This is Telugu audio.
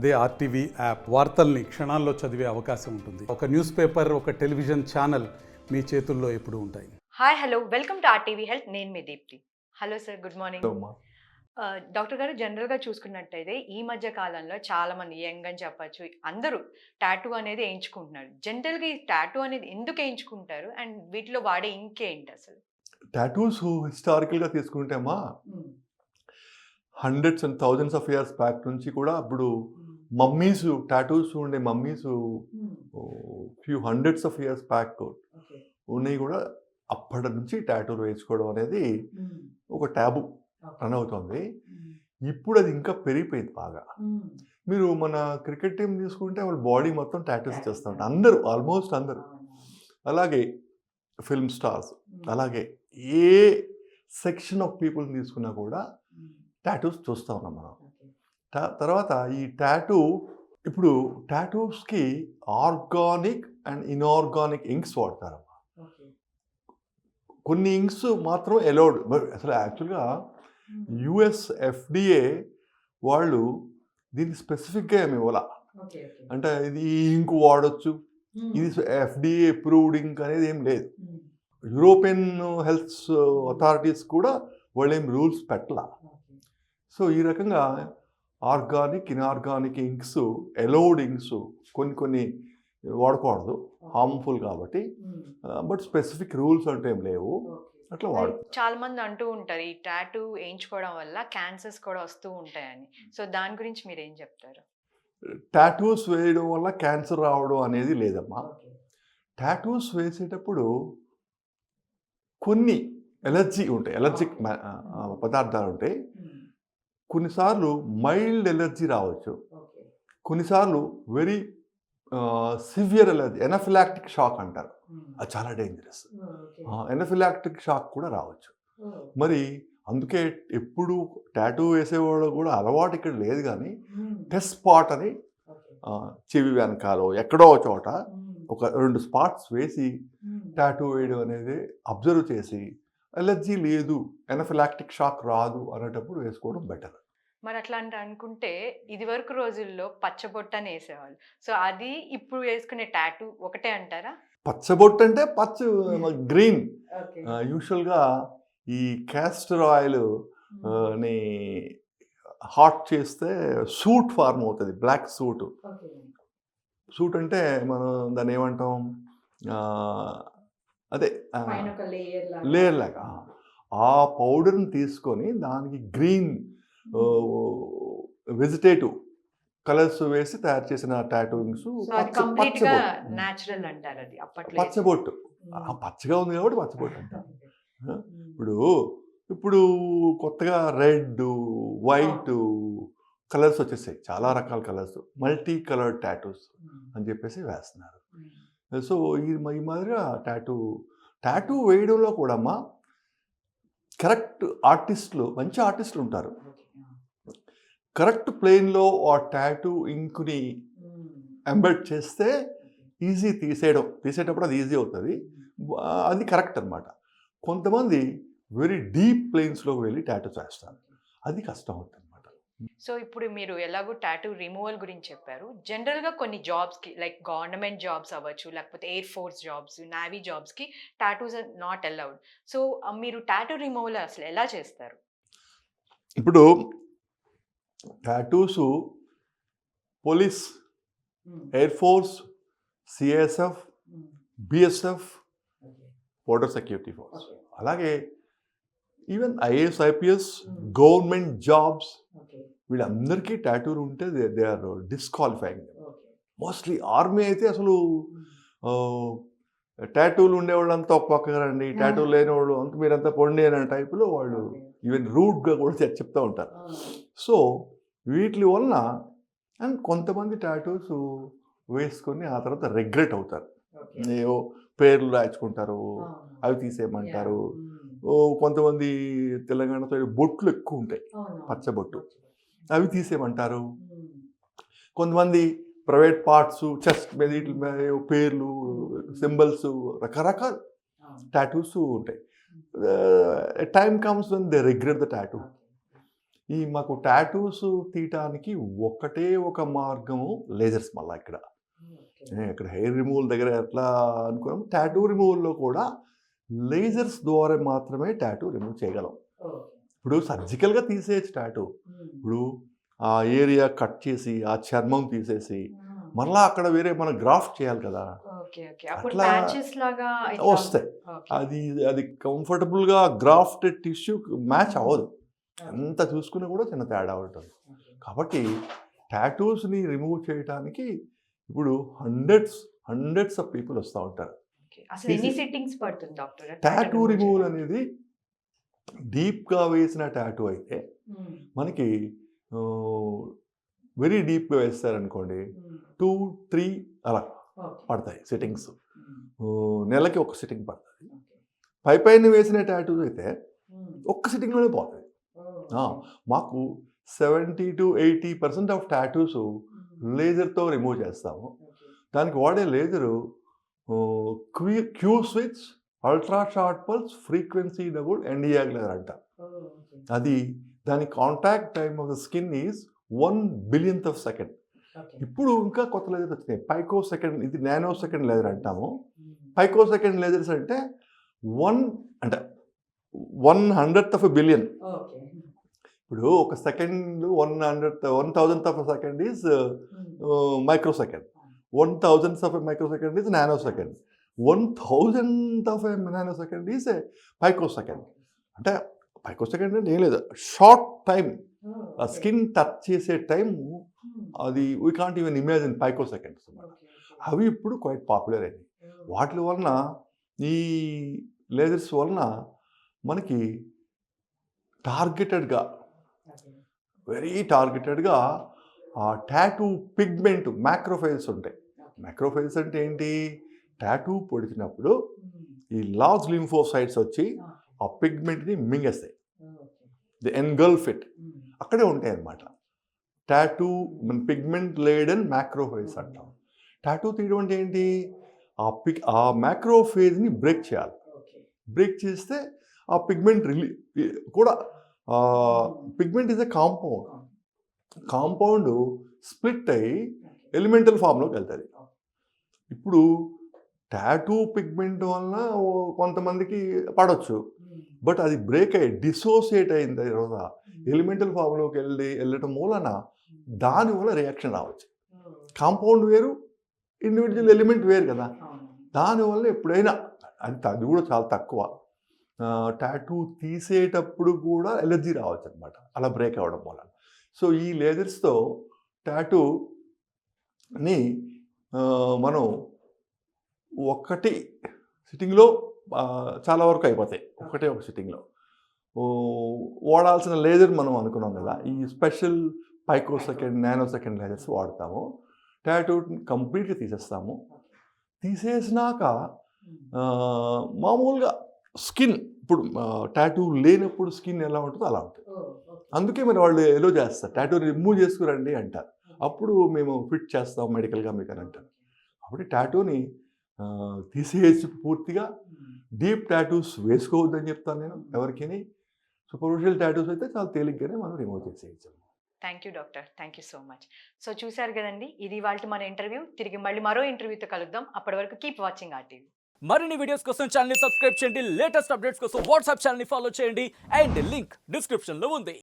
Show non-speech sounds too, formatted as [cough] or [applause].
అదే ఆర్టీవీ యాప్ వార్తల్ని క్షణాల్లో చదివే అవకాశం ఉంటుంది. ఒక న్యూస్ పేపర్ ఒక టెలివిజన్ ఛానల్ మీ చేతుల్లో ఎప్పుడూ ఉంటాయి. Hi hello welcome to RTV health నేను మీ Deepti. Hello sir good morning అమ్మా. డాక్టర్ గారు జనరల్గా చూసుకున్నట్టయితే ఈ మధ్య కాలంలో చాలా మంది యంగ్ అని చెప్పచ్చు అందరూ టాటూ అనేది వేయించుకుంటున్నారు. జనరల్గా ఈ టాటూ అనేది ఎందుకు వేయించుకుంటారు? అండ్ వీటిలో వాడే ఇంకేంటి అసలు? టాటూస్ హిస్టారికల్గా తీసుకుంటే అమ్మా hundreds and thousands of years back నుంచి కూడా అప్పుడు మమ్మీస్ టాటూస్ ఉండే mummies few hundreds of years back ఉన్నాయి కూడా అప్పటి నుంచి టాటూలు వేసుకోవడం అనేది ఒక ట్యాబు రన్ అవుతుంది. ఇప్పుడు అది ఇంకా పెరిగిపోయింది బాగా. మీరు మన క్రికెట్ టీం తీసుకుంటే వాళ్ళ బాడీ మొత్తం టాటూస్ చేస్తూ ఉంటారు అందరూ ఆల్మోస్ట్ అందరూ. అలాగే ఫిల్మ్ స్టార్స్ అలాగే ఏ సెక్షన్ ఆఫ్ పీపుల్ తీసుకున్నా కూడా టాటూస్ చూస్తూ ఉన్నాం మనం. తర్వాత ఈ టాటూ ఇప్పుడు టాటూస్కి ఆర్గానిక్ అండ్ ఇన్ఆర్గానిక్ ఇంక్స్ వాడతారు కొన్ని ఇంక్స్ మాత్రం ఎలౌడ్ అసలు యాక్చువల్గా యుఎస్ ఎఫ్డిఏ వాళ్ళు దీన్ని స్పెసిఫిక్గా ఏమి ఇవ్వాల? అంటే ఇది ఈ ఇంక్ వాడొచ్చు. ఇది ఎఫ్డిఏ అప్రూవ్డ్ ఇంక్ అనేది ఏం లేదు. యూరోపియన్ హెల్త్ అథారిటీస్ కూడా వాళ్ళు ఏం రూల్స్ పెట్టలా. సో ఈ రకంగా organic inorganic inks allowed inks కొన్ని కొన్ని వాడకూడదు. హార్మ్ఫుల్ కాబట్టి. బట్ స్పెసిఫిక్ రూల్స్ అంటే ఏం లేవు. అట్లా వాడు చాలా మంది అంటూ ఉంటారు ఈ టాటూ వేయించుకోవడం వల్ల క్యాన్సర్స్ కూడా వస్తూ ఉంటాయని. సో దాని గురించి మీరు ఏం చెప్తారు? టాటూస్ వేయడం వల్ల క్యాన్సర్ రావడం అనేది లేదమ్మా. టాటూస్ వేసేటప్పుడు కొన్ని ఎలర్జీ ఉంటాయి. ఎలర్జిక్ పదార్థాలు ఉంటాయి. కొన్నిసార్లు మైల్డ్ ఎలర్జీ రావచ్చు. కొన్నిసార్లు very severe allergy anaphylactic shock అంటారు. అది చాలా డేంజరస్. ఎనఫిలాక్టిక్ షాక్ కూడా రావచ్చు. మరి అందుకే ఎప్పుడు టాటూ వేసేవాళ్ళు కూడా అలవాటు ఇక్కడ లేదు కానీ టెస్ట్ స్పాట్ అని చెవి వెనకాలో ఎక్కడో చోట ఒక రెండు స్పాట్స్ వేసి టాటూ వేయడం అనేది అబ్జర్వ్ చేసి ఎలర్జీ లేదు ఎనఫిలాక్టిక్ షాక్ రాదు అనేటప్పుడు వేసుకోవడం బెటర్. మరి అట్లా అంటే అనుకుంటే ఇది వరకు రోజుల్లో పచ్చబొట్టు అని వేసేవాళ్ళు. సో అది ఇప్పుడు వేసుకునే టాటూ ఒకటే అంటారా? పచ్చబొట్టు అంటే పచ్చ గ్రీన్. యూజువల్గా ఈ క్యాస్టర్ ఆయిల్ని హాట్ చేస్తే సూట్ ఫార్మ్ అవుతుంది బ్లాక్ సూట్. సూట్ అంటే మనం దాన్ని ఏమంటాం? అదే లేయర్ లాగా. ఆ పౌడర్ని తీసుకొని దానికి గ్రీన్ వెజిటేటివ్ కలర్స్ వేసి తయారు చేసిన టాటూయింగ్స్ పచ్చబొట్టు. పచ్చగా ఉంది కాబట్టి పచ్చబొట్టు అంటారు [laughs] ఇప్పుడు ఇప్పుడు కొత్తగా రెడ్ వైట్ కలర్స్ వచ్చేసాయి. చాలా రకాల కలర్స్ మల్టీ కలర్ టాటూస్ అని చెప్పేసి వేస్తున్నారు. సో ఈ ఈ మాదిరిగా టాటూ టాటూ వేయడంలో కూడా అమ్మా కరెక్ట్ ఆర్టిస్టులు మంచి ఆర్టిస్టులు ఉంటారు. కరెక్ట్ ప్లేన్లో ఆ టాటూ ఇంకుని ఎంబెడ్ చేస్తే ఈజీ తీసేయడం తీసేటప్పుడు అది ఈజీ అవుతుంది. అది కరెక్ట్ అనమాట కొంతమంది వెరీ డీప్ ప్లేన్స్లోకి వెళ్ళి టాటూ చేస్తారు. అది కష్టం అవుతుంది. సో ఇప్పుడు మీరు ఎలాగో టాటూ రిమూవల్ గురించి చెప్పారు. జనరల్గా కొన్ని జాబ్స్కి లైక్ గవర్నమెంట్ జాబ్స్ అవ్వచ్చు లేకపోతే ఎయిర్ ఫోర్స్ జాబ్స్ నావీ జాబ్స్కి tattoos are not allowed. So మీరు టాటూ రిమూవల్ అసలు ఎలా చేస్తారు? ఇప్పుడు tattoos police air force CSF BSF border security force. అలాగే even IAS IPS government jobs వీళ్ళందరికీ టాటూలు ఉంటే they they are disqualifying mostly army అయితే అసలు టాటూలు ఉండేవాళ్ళంతా ఒక పక్కగా రండి టాటూలు లేని వాళ్ళు అంత మీరంతా పొండి అనే టైపులో వాళ్ళు ఈవెన్ రూట్గా కూడా చెప్- చెప్తూ ఉంటారు. సో వీటి వలన అండ్ కొంతమంది టాటూస్ వేసుకొని ఆ తర్వాత రిగ్రెట్ అవుతారు. ఏవో పేర్లు రాయించుకుంటారు అవి తీసేయమంటారు. ఓ కొంతమంది తెలంగాణ సైడ్ బొట్లు ఎక్కువ ఉంటాయి. పచ్చబొట్టు. అవి తీసేయమంటారు. కొంతమంది ప్రైవేట్ పార్ట్స్ చెస్ట్ మీద పేర్లు సింబల్స్ రకరకాల టాటూస్ ఉంటాయి. Time comes one they regret the tattoo. ఈ మాకు టాటూస్ తీయటానికి ఒకటే ఒక మార్గము లేజర్స్ మళ్ళీ ఇక్కడ. ఏ, ఇక్కడ హెయిర్ రిమూవల్ దగ్గర ఎట్లా అనుకున్నాం టాటూ రిమూవల్లో కూడా లేజర్స్ ద్వారా మాత్రమే టాటూ రిమూవ్ చేయగలం. ఇప్పుడు సర్జికల్గా తీసేయచ్చు టాటూ ఇప్పుడు ఆ ఏరియా కట్ చేసి ఆ చర్మం తీసేసి మళ్ళా అక్కడ వేరే మనం గ్రాఫ్ట్ చేయాలి కదా. అట్లా వస్తాయి. అది అది కంఫర్టబుల్గా గ్రాఫ్టెడ్ టిష్యూ మ్యాచ్ అవ్వదు. ఎంత చూసుకున్నా కూడా చిన్న తేడా ఉంటుంది. కాబట్టి టాటూస్ని రిమూవ్ చేయడానికి ఇప్పుడు హండ్రెడ్స్ హండ్రెడ్స్ ఆఫ్ పీపుల్ వస్తూ ఉంటారు. టాటూ రిమూవల్ అనేది డీప్గా వేసిన టాటూ అయితే మనకి వెరీ డీప్గా వేస్తారనుకోండి టూ త్రీ అలా పడతాయి సిట్టింగ్స్. నెలకి ఒక సిట్టింగ్ పడుతుంది. పై పైన వేసిన టాటూ అయితే ఒక్క సిట్టింగ్లోనే పోతుంది మాకు seventy to eighty percent of tattoos లేజర్తో remove చేస్తాము. దానికి వాడే laser Q Q switch ultra short pulse frequency double ND YAG laser అంట అది దాని contact time of the skin is one billionth of second ఇప్పుడు ఇంకా కొత్త లేజర్స్ వచ్చినాయి. పైకో సెకండ్ ఇది నానో సెకండ్ లేజర్ అంటాము. పైకో సెకండ్ లేజర్స్ అంటే వన్ అంటే వన్ హండ్రెడ్ ఆఫ్ బిలియన్ ఇప్పుడు ఒక second one hundred one thousand of second is micro second one thousands of micro second is nano second one thousand of nano second is pico second అంటే పైకో సెకండ్ అంటే ఏం లేదు షార్ట్ టైం ఆ స్కిన్ టచ్ చేసే టైం అది we can't even imagine pico seconds అవి ఇప్పుడు క్వైట్ పాపులర్ అయింది వాటి వలన ఈ లేజర్స్ వలన మనకి టార్గెటెడ్గా వెరీ టార్గెటెడ్గా ఆ టాటూ పిగ్మెంట్ మ్యాక్రోఫైల్స్ ఉంటాయి. మ్యాక్రోఫైల్స్ అంటే ఏంటి? టాటూ పొడిచినప్పుడు ఈ లార్జ్ లింఫోసైట్స్ వచ్చి ఆ. పిగ్మెంట్ని మింగేస్తాయి. ది ఎన్గల్ఫ్ ఇట్ అక్కడే ఉంటాయి అన్నమాట టాటూ పిగ్మెంట్ లేడన్ మ్యాక్రోఫేజ్ అంటాం. టాటూ తీయడం అంటే ఏంటి? ఆ పిగ్ ఆ మ్యాక్రోఫేజ్ని బ్రేక్ చేయాలి. బ్రేక్ చేస్తే ఆ పిగ్మెంట్ రిలీ కూడా pigment is a compound. Compound. Split అయ్యి ఎలిమెంటల్ ఫామ్లోకి వెళ్తుంది. ఇప్పుడు టాటూ పిగ్మెంట్ వలన కొంతమందికి పడవచ్చు బట్ అది బ్రేక్ అయ్యి డిసోసియేట్ అయిన తర్వాత ఎలిమెంటల్ ఫామ్లోకి వెళ్ళి వెళ్ళటం మూలన దానివల్ల రియాక్షన్ రావచ్చు. కాంపౌండ్ వేరు ఇండివిజువల్ ఎలిమెంట్ వేరు కదా. దానివల్ల ఎప్పుడైనా అది అది కూడా చాలా తక్కువ. టాటూ తీసేటప్పుడు కూడా ఎలర్జీ రావచ్చు అనమాట అలా బ్రేక్ అవ్వడం వల్ల సో ఈ లేజర్స్తో టాటూని మనం ఒక్కటి సిట్టింగ్లో చాలా వరకు అయిపోతాయి. ఒకటే ఒక సిట్టింగ్లో. వాడాల్సిన లేజర్ మనం అనుకున్నాం కదా ఈ స్పెషల్ పైకో సెకండ్ నానో సెకండ్ లేజర్స్ వాడతాము. టాటూ కంప్లీట్గా తీసేస్తాము. తీసేసినాక మామూలుగా స్కిన్ ఇప్పుడు టాటూ లేనప్పుడు స్కిన్ ఎలా ఉంటుందో అలా ఉంటుంది. అందుకే మరి వాళ్ళు ఎలో చేస్తారు. టాటూ రిమూవ్ చేసుకురండి అంటారు అప్పుడు మేము ఫిట్ చేస్తాం మెడికల్గా మీకు అని అంటారు కాబట్టి టాటూని తీసేసి పూర్తిగా డీప్ టాటూస్ వేసుకోవద్దని చెప్తాను నేను ఎవరికి సూపర్ఫిషియల్ టాటూస్ అయితే చాలా తేలిగ్గానే మనం రిమూవ్ చేసేయచ్చు. Thank you doctor. Thank you so much. So చూశారు కదండి ఇది వాళ్ళ మన ఇంటర్వ్యూ. తిరిగి మళ్ళీ మరో ఇంటర్వ్యూతో కలుద్దాం. అప్పటి వరకు కీప్ వాచింగ్ ఆ టీవీ. మరిన్ని వీడియోస్ కోసం ఛానల్ సబ్స్క్రైబ్ చేయండి. లేటెస్ట్ అప్డేట్స్ కోసం వాట్సాప్ ఛానల్ ఫాలో చేయండి. అండ్ లింక్ డిస్క్రిప్షన్లో ఉంది.